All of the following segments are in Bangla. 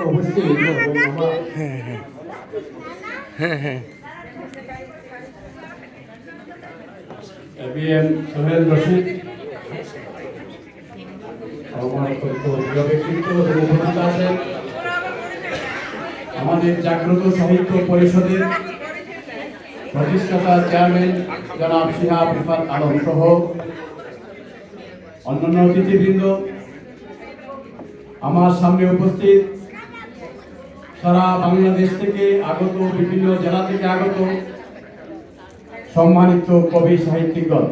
অবশ্যই হ্যাঁ হ্যাঁ সোহেল রশিদ। আছেন। আমাদের জাগ্রত সাহিত্য পরিষদের প্রতিষ্ঠাতা চেয়ারম্যান জনাব শিহাব রিফাত আলম সহ অন্যান্য অতিথিবৃন্দ। আমার সামনে উপস্থিত সারা বাংলাদেশ থেকে আগত, বিভিন্ন জেলা থেকে আগত সম্মানিত কবি সাহিত্যিকগণ।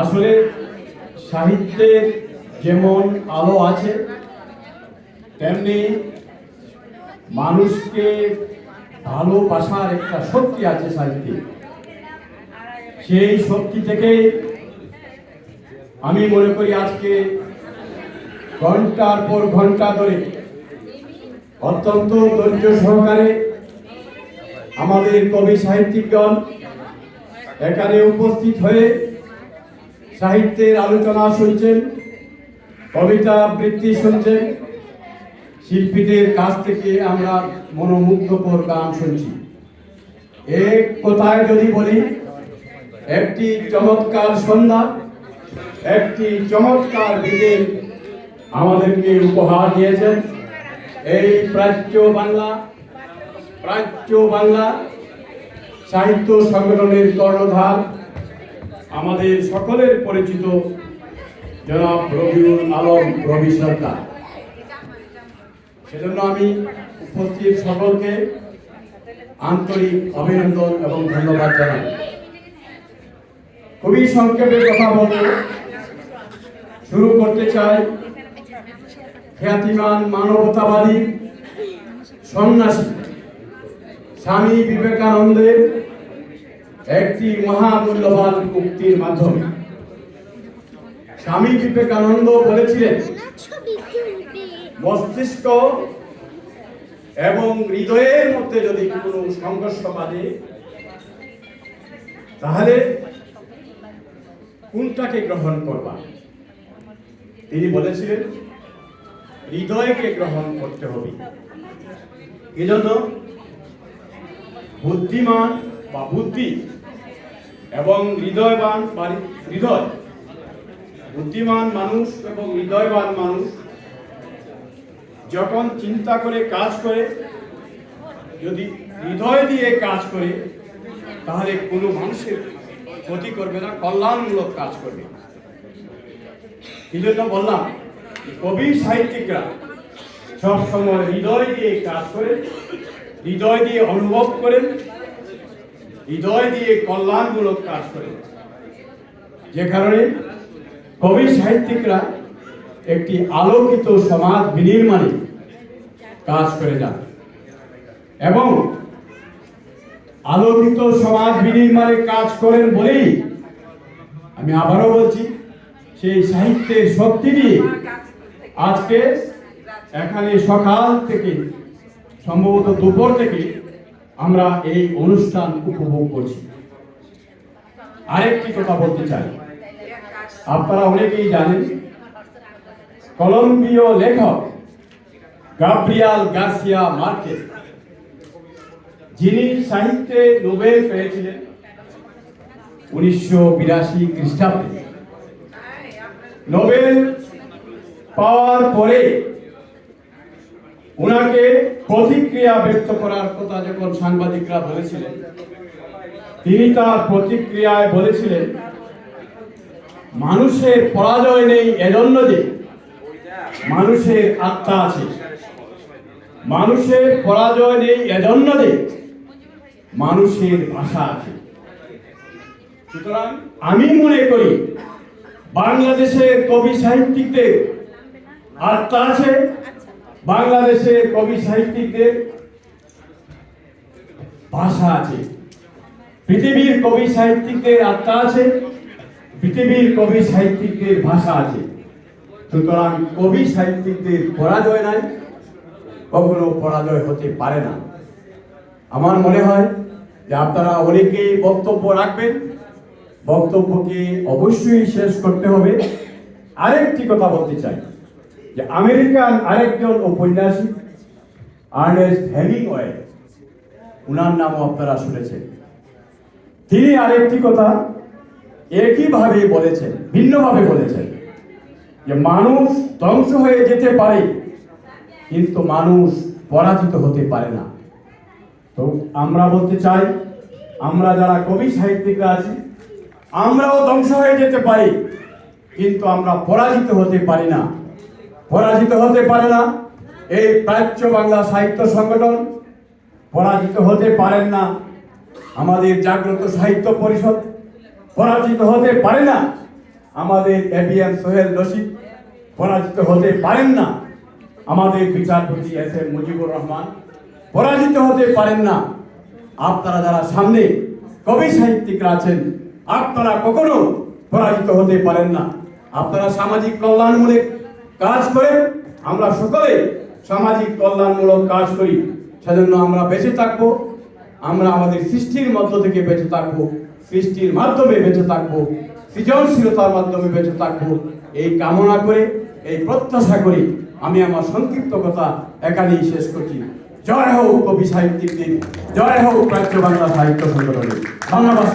আসলে সাহিত্যের যেমন আলো আছে, তেমনি মানুষকে ভালোবাসার একটা শক্তি আছে সাহিত্যে। সেই শক্তি থেকে আমি মনে করি আজকে ঘণ্টার পর ঘণ্টা ধরে অত্যন্ত ধৈর্য সহকারে আমাদের কবি সাহিত্যিকগণ এখানে উপস্থিত হয়ে সাহিত্যের আলোচনা শুনছেন, কবিতা আবৃত্তি শুনছেন, শিল্পীদের কাছ থেকে আমরা মনোমুগ্ধকর গান শুনছি। এক কথায় যদি বলি, একটি চমৎকার সন্ধ্যা, একটি চমৎকার বিকেল আমাদেরকে উপহার দিয়েছেন। এই প্রাচ্য বাংলা প্রাচ্য বাংলা সাহিত্য সংগঠনের কর্ণধার আমাদের সকলের পরিচিত জনাব রবিউল আলম রবি সরকার। সেজন্য আমি উপস্থিত সকলকে আন্তরিক অভিনন্দন এবং ধন্যবাদ জানাই। খুবই সংক্ষেপে কথা বলতে শুরু করতে চাই খ্যাতিমান মানবতাবাদী সন্ন্যাসী স্বামী বিবেকানন্দের একটি মহামূল্যবান উক্তির মাধ্যমে। স্বামী বিবেকানন্দ বলেছিলেন, মস্তিষ্ক এবং হৃদয়ের মধ্যে যদি কোনো সংঘর্ষ বাজে তাহলে কোনটাকে গ্রহণ করবা? তিনি বলেছিলেন হৃদয়কে গ্রহণ করতে হবে। এজন্য বুদ্ধিমান বা বুদ্ধি এবং হৃদয়বান হৃদয়। বুদ্ধিমান মানুষ এবং হৃদয়বান মানুষ যখন চিন্তা করে কাজ করে, যদি হৃদয় দিয়ে কাজ করে, তাহলে কোনো মানুষের ক্ষতি করবে না, কল্যাণমূলক কাজ করবে। এই জন্য বললাম? কবি সাহিত্যিকরা সবসময় হৃদয় দিয়ে কাজ করে হৃদয় দিয়ে অনুভব করেন, হৃদয় দিয়ে কল্যাণমূলক কাজ করেন। যে কারণে কবি সাহিত্যিকরা একটি আলোকিত সমাজ বিনির্মাণে কাজ করে যান এবং আলোকিত সমাজ বিনির্মাণে কাজ করেন বলেই আমি আবারও বলছি, সেই সাহিত্যের শক্তি দিয়ে আজকে এখানে সকাল থেকে, সম্ভবত দুপুর থেকে আমরা এই অনুষ্ঠান উপভোগ করছি। আরেকটি কথা বলতে চাই। আপনারা অনেকেই জানেন, কলম্বীয় লেখক গাব্রিয়াল গার্সিয়া মার্কেস যিনি সাহিত্যে নোবেল পেয়েছিলেন উনিশশো বিরাশি খ্রিস্টাব্দে। নোবেল পাওয়ার পরে ওনাকে প্রতিক্রিয়া ব্যক্ত করার কথা যখন সাংবাদিকরা বলেছিলেন, তিনি তার প্রতিক্রিয়ায় বলেছিলেন, মানুষের পরাজয় নেই এজন্য যে মানুষের আত্মা আছে। মানুষের পরাজয় নেই এজন্য যে মানুষের ভাষা আছে। সুতরাং আমি মনে করি, বাংলাদেশের কবি সাহিত্যিকদের আত্মা আছে বাংলাদেশে কবি সাহিত্যিকদের ভাষা আছে। পৃথিবীর কবি সাহিত্যিকদের আত্মা আছে, পৃথিবীর কবি সাহিত্যিকদের ভাষা আছে। সুতরাং কবি সাহিত্যিকদের পরাজয় নাই, কখনো পরাজয় হতে পারে না। আমার মনে হয় যে আপনারা অনেকেই বক্তব্য রাখবেন, বক্তব্যকে অবশ্যই শেষ করতে হবে। আরেকটি কথা বলতে চাই। যে আমেরিকান আরেকজন ঔপন্যাসিক, আর্নেস্ট হেমিংওয়ে, উনার নামও আপনারা শুনেছেন। তিনি আরেকটি কথা একইভাবে বলেছেন, ভিন্নভাবে বলেছেন, যে মানুষ ধ্বংস হয়ে যেতে পারে, কিন্তু মানুষ পরাজিত হতে পারে না। তো আমরা বলতে চাই, আমরা যারা কবি সাহিত্যিকরা আছি, আমরাও ধ্বংস হয়ে যেতে পারি, কিন্তু আমরা পরাজিত হতে পারি না। পরাজিত হতে পারে না এই প্রাচ্য বাংলা সাহিত্য সংগঠন। পরাজিত হতে পারেন না আমাদের জাগ্রত সাহিত্য পরিষদ। পরাজিত হতে পারে না আমাদের এবিএম সোহেল রশিদ। পরাজিত হতে পারেন না আমাদের বিচারপতি এস এম মুজিবুর রহমান। পরাজিত হতে পারেন না আপনারা যারা সামনে কবি সাহিত্যিকরা আছেন, আপনারা কখনো পরাজিত হতে পারেন না। আপনারা সামাজিক কল্যাণমূলক কাজ করে আমরা সকলে সামাজিক কল্যাণমূলক কাজ করি। সেজন্য আমরা বেঁচে থাকব, আমরা আমাদের সৃষ্টির মধ্য থেকে বেঁচে থাকব, সৃষ্টির মাধ্যমে বেঁচে থাকব, সৃজনশীলতার মাধ্যমে বেঁচে থাকব। এই কামনা করে, এই প্রত্যাশা করে আমি আমার সংক্ষিপ্ত কথা এখানেই শেষ করছি। জয় হোক কবি সাহিত্যিকদের জয় হোক প্রাচ্য বাংলা সাহিত্য সংগঠনের। ধন্যবাদ।